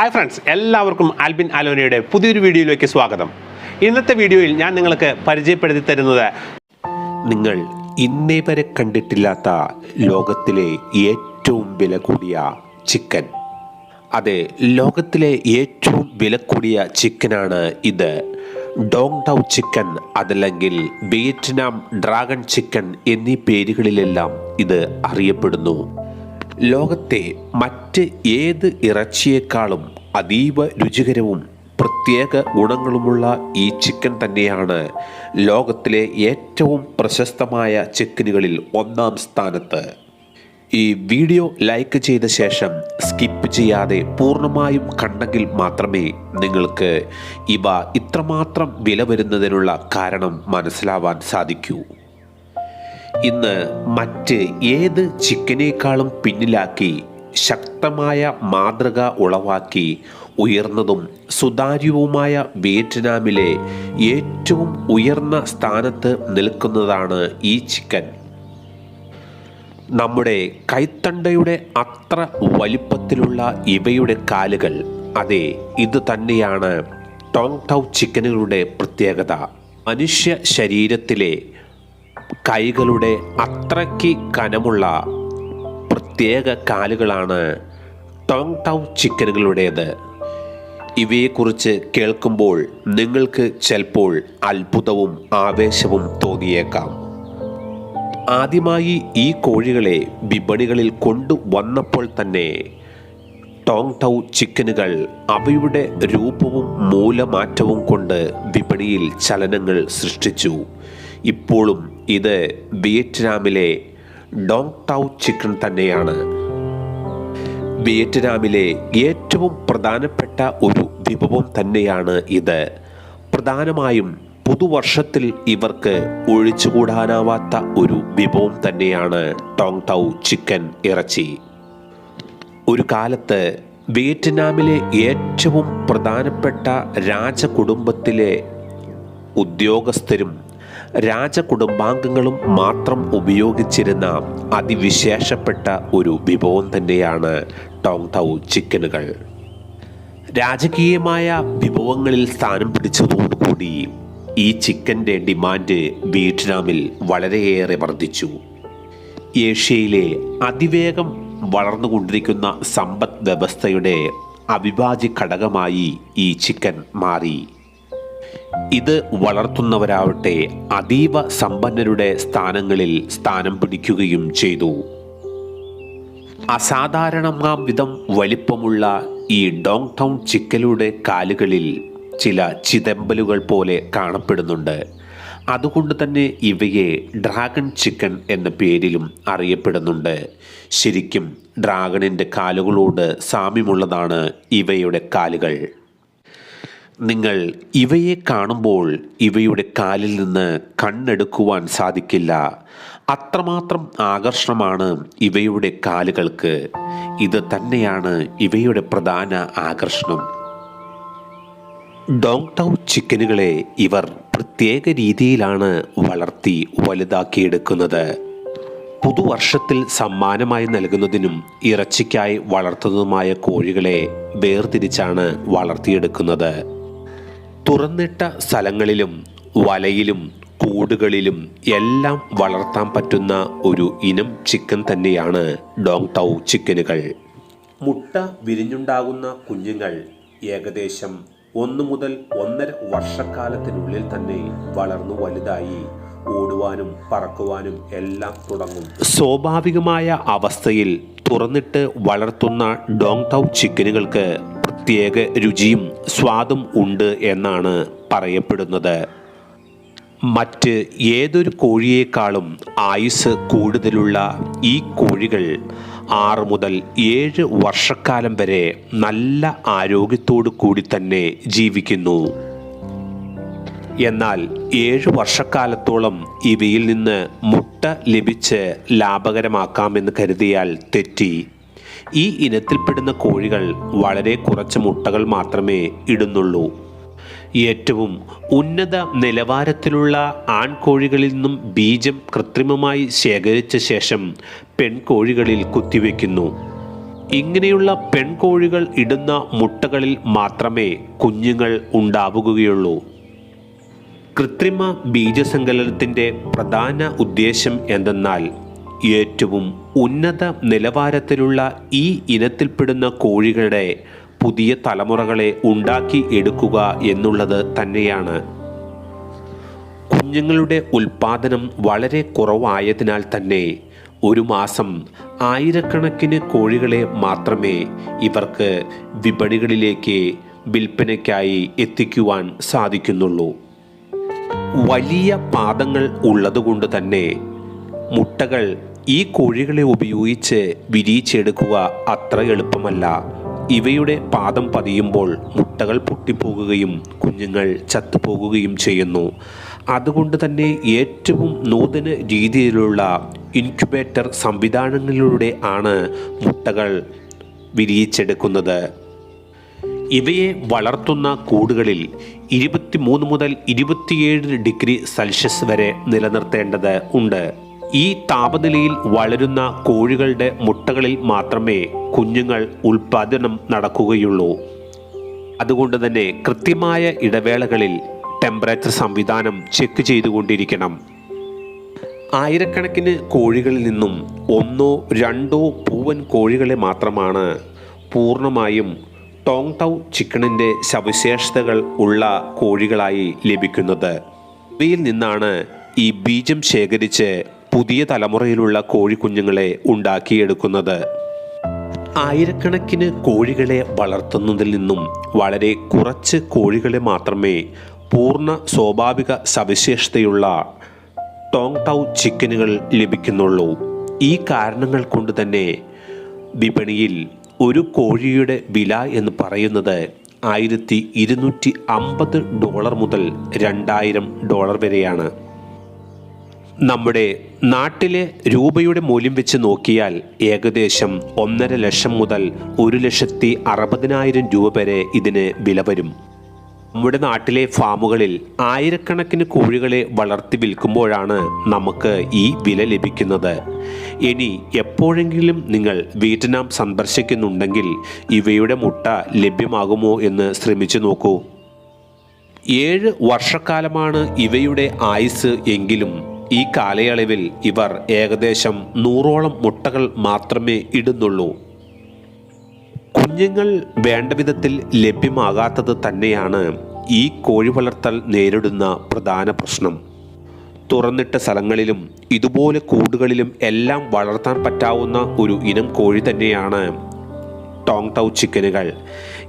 Hi friends എല്ലാവർക്കും ആൽബിൻ അലോനയുടെ പുതിയൊരു വീഡിയോയിലേക്ക് സ്വാഗതം. ഇന്നത്തെ വീഡിയോയിൽ ഞാൻ നിങ്ങൾക്ക് പരിചയപ്പെടുത്തി തരുന്നത് നിങ്ങൾ ഇന്നേ വരെ കണ്ടിട്ടില്ലാത്ത ലോകത്തിലെ ഏറ്റവും വില കൂടിയ ചിക്കൻ. അതെ ലോകത്തിലെ ഏറ്റവും വില കൂടിയ ചിക്കനാണ് ഇത്. ഡോങ് ടൗ ചിക്കൻ അതല്ലെങ്കിൽ വിയറ്റ്നാം ഡ്രാഗൺ ചിക്കൻ എന്നീ പേരുകളിലെല്ലാം ഇത് അറിയപ്പെടുന്നു. ലോകത്തെ മറ്റ് ഏത് ഇറച്ചിയേക്കാളും അതീവ രുചികരവും പ്രത്യേക ഗുണങ്ങളുമുള്ള ഈ ചിക്കൻ തന്നെയാണ് ലോകത്തിലെ ഏറ്റവും പ്രശസ്തമായ ചിക്കനുകളിൽ ഒന്നാം സ്ഥാനത്ത്. ഈ വീഡിയോ ലൈക്ക് ചെയ്ത ശേഷം സ്കിപ്പ് ചെയ്യാതെ പൂർണമായും കണ്ടെങ്കിൽ മാത്രമേ നിങ്ങൾക്ക് ഇവ ഇത്രമാത്രം വില വരുന്നതിനുള്ള കാരണം മനസ്സിലാവാൻ സാധിക്കൂ. ഇന്ന് മറ്റ് ഏത് ചിക്കനേക്കാളും പിന്നിലാക്കി ശക്തമായ മാതൃക ഉളവാക്കി ഉയർന്നതും സുതാര്യവുമായ വിയറ്റ്നാമിലെ ഏറ്റവും ഉയർന്ന സ്ഥാനത്ത് നിൽക്കുന്നതാണ് ഈ ചിക്കൻ. നമ്മുടെ കൈത്തണ്ടയുടെ അത്ര വലിപ്പത്തിലുള്ള ഇവയുടെ കാലുകൾ അതെ ഇത് തന്നെയാണ് ടോങ് ടൗ ചിക്കനുകളുടെ പ്രത്യേകത. മനുഷ്യ ശരീരത്തിലെ കൈകളുടെ അത്രയ്ക്ക് കനമുള്ള പ്രത്യേക കാലുകളാണ് ടോങ് ടൗ ചിക്കനുകളുടേത്. ഇവയെക്കുറിച്ച് കേൾക്കുമ്പോൾ നിങ്ങൾക്ക് ചിലപ്പോൾ അത്ഭുതവും ആവേശവും തോന്നിയേക്കാം. ആദ്യമായി ഈ കോഴികളെ വിപണികളിൽ കൊണ്ടുവന്നപ്പോൾ തന്നെ ടോങ് ടൗ ചിക്കനുകൾ അവയുടെ രൂപവും മൂലമാറ്റവും കൊണ്ട് വിപണിയിൽ ചലനങ്ങൾ സൃഷ്ടിച്ചു. ഇപ്പോഴും ഇത് വിയറ്റ്നാമിലെ ഡോങ് ടൗ ചിക്കൻ തന്നെയാണ്. വിയറ്റ്നാമിലെ ഏറ്റവും പ്രധാനപ്പെട്ട ഒരു വിഭവം തന്നെയാണ് ഇത്. പ്രധാനമായും പുതുവർഷത്തിൽ ഇവർക്ക് ഒഴിച്ചുകൂടാനാവാത്ത ഒരു വിഭവം തന്നെയാണ് ടോങ് ടൗ ചിക്കൻ ഇറച്ചി. ഒരു കാലത്ത് വിയറ്റ്നാമിലെ ഏറ്റവും പ്രധാനപ്പെട്ട രാജകുടുംബത്തിലെ ഉദ്യോഗസ്ഥരും രാജകുടുംബാംഗങ്ങളും മാത്രം ഉപയോഗിച്ചിരുന്ന അതിവിശേഷപ്പെട്ട ഒരു വിഭവം തന്നെയാണ് ടോങ് തൗ ചിക്കനുകൾ. രാജകീയമായ വിഭവങ്ങളിൽ സ്ഥാനം പിടിച്ചതോടുകൂടി ഈ ചിക്കന്റെ ഡിമാൻഡ് വിയറ്റ്നാമിൽ വളരെയേറെ വർദ്ധിച്ചു. ഏഷ്യയിലെ അതിവേഗം വളർന്നുകൊണ്ടിരിക്കുന്ന സമ്പദ് വ്യവസ്ഥയുടെ അവിഭാജ്യ ഘടകമായി ഈ ചിക്കൻ മാറി. ഇത് വളർത്തുന്നവരാവട്ടെ അതീവ സമ്പന്നരുടെ സ്ഥാനങ്ങളിൽ സ്ഥാനം പിടിക്കുകയും ചെയ്തു. അസാധാരണമാം വിധം വലിപ്പമുള്ള ഈ ഡോങ് ടൗൺ ചിക്കലുടെ കാലുകളിൽ ചില ചിതമ്പലുകൾ പോലെ കാണപ്പെടുന്നുണ്ട്. അതുകൊണ്ട് തന്നെ ഇവയെ ഡ്രാഗൺ ചിക്കൻ എന്ന പേരിലും അറിയപ്പെടുന്നുണ്ട്. ശരിക്കും ഡ്രാഗണിന്റെ കാലുകളോട് സാമ്യമുള്ളതാണ് ഇവയുടെ കാലുകൾ. നിങ്ങൾ ഇവയെ കാണുമ്പോൾ ഇവയുടെ കാലിൽ നിന്ന് കണ്ണെടുക്കുവാൻ സാധിക്കില്ല. അത്രമാത്രം ആകർഷണമാണ് ഇവയുടെ കാലുകൾക്ക്. ഇത് തന്നെയാണ് ഇവയുടെ പ്രധാന ആകർഷണം. ഡോങ് ടൗ ചിക്കനുകളെ ഇവർ പ്രത്യേക രീതിയിലാണ് വളർത്തി വലുതാക്കിയെടുക്കുന്നത്. പുതുവർഷത്തിൽ സമ്മാനമായി നൽകുന്നതിനും ഇറച്ചിക്കായി വളർത്തുന്നതുമായ കോഴികളെ വേർതിരിച്ചാണ് വളർത്തിയെടുക്കുന്നത്. തുറന്നിട്ട സ്ഥലങ്ങളിലും വലയിലും കൂടുകളിലും എല്ലാം വളർത്താൻ പറ്റുന്ന ഒരു ഇനം ചിക്കൻ തന്നെയാണ് ഡോങ് ടൗ ചിക്കനുകൾ. മുട്ട വിരിഞ്ഞുണ്ടാകുന്ന കുഞ്ഞുങ്ങൾ ഏകദേശം ഒന്ന് മുതൽ ഒന്നര വർഷക്കാലത്തിനുള്ളിൽ തന്നെ വളർന്നു വലുതായി ഓടുവാനും പറക്കുവാനും എല്ലാം തുടങ്ങും. സ്വാഭാവികമായ അവസ്ഥയിൽ തുറന്നിട്ട് വളർത്തുന്ന ഡോങ് ടൗ ചിക്കനുകൾക്ക് പ്രത്യേക രുചിയും സ്വാദും ഉണ്ട് എന്നാണ് പറയപ്പെടുന്നത്. മറ്റ് ഏതൊരു കോഴിയേക്കാളും ആയുസ് കൂടുതലുള്ള ഈ കോഴികൾ ആറ് മുതൽ ഏഴ് വർഷക്കാലം വരെ നല്ല ആരോഗ്യത്തോടു കൂടി തന്നെ ജീവിക്കുന്നു. എന്നാൽ ഏഴ് വർഷക്കാലത്തോളം ഇവയിൽ നിന്ന് മുട്ട ലഭിച്ച് ലാഭകരമാക്കാമെന്ന് കരുതിയാൽ തെറ്റി. ഈ ഇനത്തിൽപ്പെടുന്ന കോഴികൾ വളരെ കുറച്ച് മുട്ടകൾ മാത്രമേ ഇടുന്നുള്ളൂ. ഏറ്റവും ഉന്നത നിലവാരത്തിലുള്ള ആൺകോഴികളിൽ നിന്നും ബീജം കൃത്രിമമായി ശേഖരിച്ച ശേഷം പെൺകോഴികളിൽ കുത്തിവെക്കുന്നു. ഇങ്ങനെയുള്ള പെൺകോഴികൾ ഇടുന്ന മുട്ടകളിൽ മാത്രമേ കുഞ്ഞുങ്ങൾ ഉണ്ടാവുകയുള്ളൂ. കൃത്രിമ ബീജസങ്കലനത്തിന്റെ പ്രധാന ഉദ്ദേശം എന്തെന്നാൽ ഏറ്റവും ഉന്നത നിലവാരത്തിലുള്ള ഈ ഇനത്തിൽപ്പെടുന്ന കോഴികളുടെ പുതിയ തലമുറകളെ ഉണ്ടാക്കി എടുക്കുക എന്നുള്ളത് തന്നെയാണ്. കുഞ്ഞുങ്ങളുടെ ഉൽപാദനം വളരെ കുറവായതിനാൽ തന്നെ ഒരു മാസം ആയിരക്കണക്കിന് കോഴികളെ മാത്രമേ ഇവർക്ക് വിപണികളിലേക്ക് വിൽപ്പനയ്ക്കായി എത്തിക്കുവാൻ സാധിക്കുന്നുള്ളൂ. വലിയ പാദങ്ങൾ ഉള്ളതുകൊണ്ട് തന്നെ മുട്ടകൾ ഈ കോഴികളെ ഉപയോഗിച്ച് വിരിയിച്ചെടുക്കുക അത്ര എളുപ്പമല്ല. ഇവയുടെ പാദം പതിയുമ്പോൾ മുട്ടകൾ പൊട്ടിപ്പോകുകയും കുഞ്ഞുങ്ങൾ ചത്തുപോകുകയും ചെയ്യുന്നു. അതുകൊണ്ട് തന്നെ ഏറ്റവും നൂതന രീതിയിലുള്ള ഇൻക്യുബേറ്റർ സംവിധാനങ്ങളിലൂടെ ആണ് മുട്ടകൾ വിരിയിച്ചെടുക്കുന്നത്. ഇവയെ വളർത്തുന്ന കൂടുകളിൽ ഇരുപത്തിമൂന്ന് മുതൽ ഇരുപത്തിയേഴ് ഡിഗ്രി സെൽഷ്യസ് വരെ നിലനിർത്തേണ്ടത് ഉണ്ട്. ഈ താപനിലയിൽ വളരുന്ന കോഴികളുടെ മുട്ടകളിൽ മാത്രമേ കുഞ്ഞുങ്ങൾ ഉൽപാദനം നടക്കുകയുള്ളൂ. അതുകൊണ്ട് തന്നെ കൃത്യമായ ഇടവേളകളിൽ ടെമ്പറേച്ചർ സംവിധാനം ചെക്ക് ചെയ്തുകൊണ്ടിരിക്കണം. ആയിരക്കണക്കിന് കോഴികളിൽ നിന്നും ഒന്നോ രണ്ടോ പൂവൻ കോഴികളെ മാത്രമാണ് പൂർണമായും ടോങ് ടൗ ചിക്കണിന്റെ സവിശേഷതകൾ ഉള്ള കോഴികളായി ലഭിക്കുന്നത്. ഇവയിൽ നിന്നാണ് ഈ ബീജം ശേഖരിച്ച് പുതിയ തലമുറയിലുള്ള കോഴിക്കുഞ്ഞുങ്ങളെ ഉണ്ടാക്കിയെടുക്കുന്നത്. ആയിരക്കണക്കിന് കോഴികളെ വളർത്തുന്നതിൽ നിന്നും വളരെ കുറച്ച് കോഴികളെ മാത്രമേ പൂർണ സ്വാഭാവിക സവിശേഷതയുള്ള ടോങ് ടൗ ചിക്കനുകൾ ലഭിക്കുന്നുള്ളൂ. ഈ കാരണങ്ങൾ കൊണ്ട് തന്നെ വിപണിയിൽ ഒരു കോഴിയുടെ വില എന്ന് പറയുന്നത് ആയിരത്തി ഇരുന്നൂറ്റി അമ്പത് ഡോളർ മുതൽ രണ്ടായിരം ഡോളർ വരെയാണ്. നമ്മുടെ നാട്ടിലെ രൂപയുടെ മൂല്യം വെച്ച് നോക്കിയാൽ ഏകദേശം ഒന്നര ലക്ഷം മുതൽ ഒരു ലക്ഷത്തി അറുപതിനായിരം രൂപ വരെ ഇതിന് വില വരും. നമ്മുടെ നാട്ടിലെ ഫാമുകളിൽ ആയിരക്കണക്കിന് കോഴികളെ വളർത്തി വിൽക്കുമ്പോഴാണ് നമുക്ക് ഈ വില ലഭിക്കുന്നത്. ഇനി എപ്പോഴെങ്കിലും നിങ്ങൾ വിയറ്റ്നാം സന്ദർശിക്കുന്നുണ്ടെങ്കിൽ ഇവയുടെ മുട്ട ലഭ്യമാകുമോ എന്ന് ശ്രമിച്ചു നോക്കൂ. ഏഴ് വർഷക്കാലമാണ് ഇവയുടെ ആയുസ് എങ്കിലും ഈ കാലയളവിൽ ഇവർ ഏകദേശം നൂറോളം മുട്ടകൾ മാത്രമേ ഇടുന്നുള്ളൂ. കുഞ്ഞുങ്ങൾ വേണ്ട വിധത്തിൽ ലഭ്യമാകാത്തത് തന്നെയാണ് ഈ കോഴി വളർത്തൽ നേരിടുന്ന പ്രധാന പ്രശ്നം. തുറന്നിട്ട സ്ഥലങ്ങളിലും ഇതുപോലെ കൂടുകളിലും എല്ലാം വളർത്താൻ പറ്റാവുന്ന ഒരു ഇനം കോഴി തന്നെയാണ് ടോങ് ടൗ ചിക്കനുകൾ.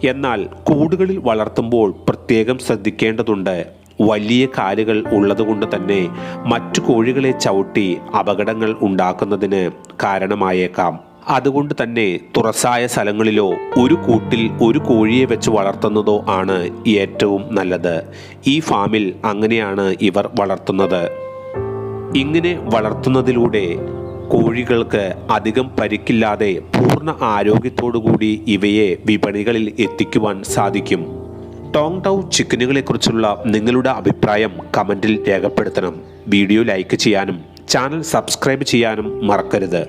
എന്നാൽ കൂടുകളിൽ വളർത്തുമ്പോൾ പ്രത്യേകം ശ്രദ്ധിക്കേണ്ടതുണ്ട് വലിയ കാലുകൾ ഉള്ളതുകൊണ്ട് തന്നെ മറ്റു കോഴികളെ ചവിട്ടി അപകടങ്ങൾ ഉണ്ടാക്കുന്നതിന് കാരണമായേക്കാം. അതുകൊണ്ട് തന്നെ തുറസായ സ്ഥലങ്ങളിലോ ഒരു കൂട്ടിൽ ഒരു കോഴിയെ വെച്ച് വളർത്തുന്നതോ ആണ് ഏറ്റവും നല്ലത്. ഈ ഫാമിൽ അങ്ങനെയാണ് ഇവർ വളർത്തുന്നത്. ഇങ്ങനെ വളർത്തുന്നതിലൂടെ കോഴികൾക്ക് അധികം പരിക്കില്ലാതെ പൂർണ ആരോഗ്യത്തോടുകൂടി ഇവയെ വിപണികളിൽ എത്തിക്കുവാൻ സാധിക്കും. ടോങ് ടൗ ചിക്കനുകളെക്കുറിച്ചുള്ള നിങ്ങളുടെ അഭിപ്രായം കമന്റിൽ രേഖപ്പെടുത്തണം. വീഡിയോ ലൈക്ക് ചെയ്യാനും ചാനൽ സബ്സ്ക്രൈബ് ചെയ്യാനും മറക്കരുത്.